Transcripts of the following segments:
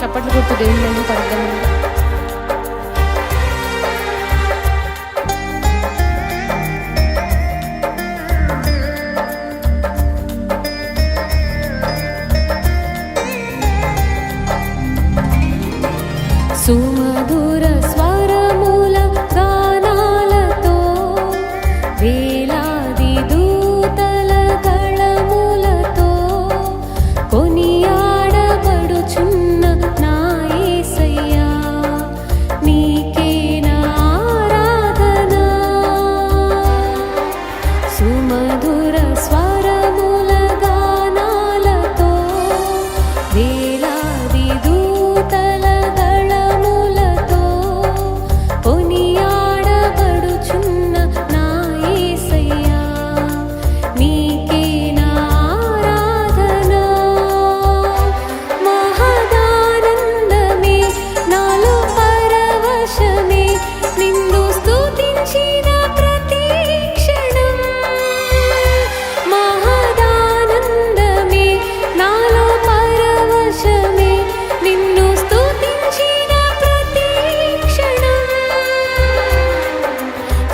చప్పట్లు కొట్టు దేవుని మళ్ళీ పడదాము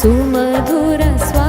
sua madura sua